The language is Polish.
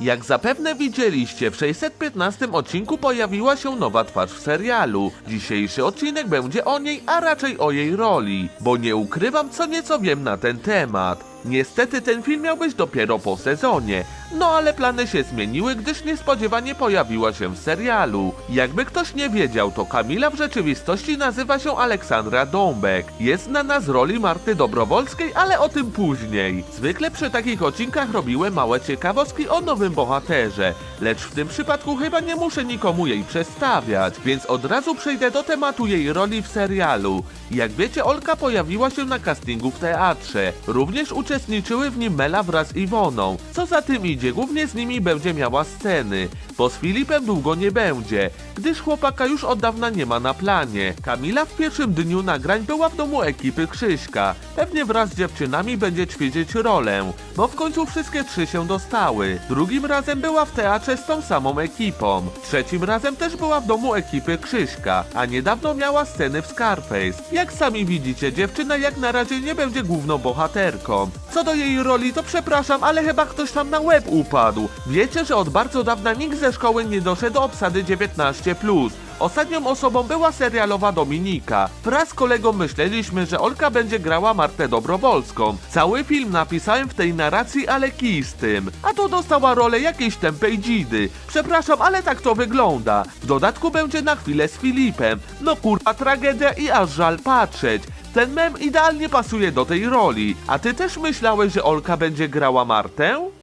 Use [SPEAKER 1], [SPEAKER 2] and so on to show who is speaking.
[SPEAKER 1] Jak zapewne widzieliście, w 615 odcinku pojawiła się nowa twarz w serialu. Dzisiejszy odcinek będzie o niej, a raczej o jej roli, bo nie ukrywam co nieco wiem na ten temat. Niestety ten film miał być dopiero po sezonie, no ale plany się zmieniły, gdyż niespodziewanie pojawiła się w serialu. Jakby ktoś nie wiedział, to Kamila w rzeczywistości nazywa się Aleksandra Dąbek. Jest znana z roli Marty Dobrowolskiej, ale o tym później. Zwykle przy takich odcinkach robiłem małe ciekawostki o nowym bohaterze, lecz w tym przypadku chyba nie muszę nikomu jej przedstawiać, więc od razu przejdę do tematu jej roli w serialu. Jak wiecie, Olka pojawiła się na castingu w teatrze. Również uczestniczyły w nim Mela wraz z Iwoną. Co za tym idzie, głównie z nimi będzie miała sceny, bo z Filipem długo nie będzie, gdyż chłopaka już od dawna nie ma na planie. Kamila w pierwszym dniu nagrań była w domu ekipy Krzyśka. Pewnie wraz z dziewczynami będzie ćwiczyć rolę, bo w końcu wszystkie trzy się dostały. Drugim razem była w teatrze z tą samą ekipą. Trzecim razem też była w domu ekipy Krzyśka, a niedawno miała sceny w Scarface. Jak sami widzicie, dziewczyna jak na razie nie będzie główną bohaterką. Co do jej roli, to przepraszam, ale chyba ktoś tam na łeb upadł. Wiecie, że od bardzo dawna nikt ze szkoły nie doszedł do obsady 19+. Ostatnią osobą była serialowa Dominika. Wraz z kolegą myśleliśmy, że Olka będzie grała Martę Dobrowolską. Cały film napisałem w tej narracji, ale kij z tym. A to dostała rolę jakiejś tępej dzidy. Przepraszam, ale tak to wygląda. W dodatku będzie na chwilę z Filipem. No kurwa tragedia i aż żal patrzeć. Ten mem idealnie pasuje do tej roli. A ty też myślałeś, że Olka będzie grała Martę?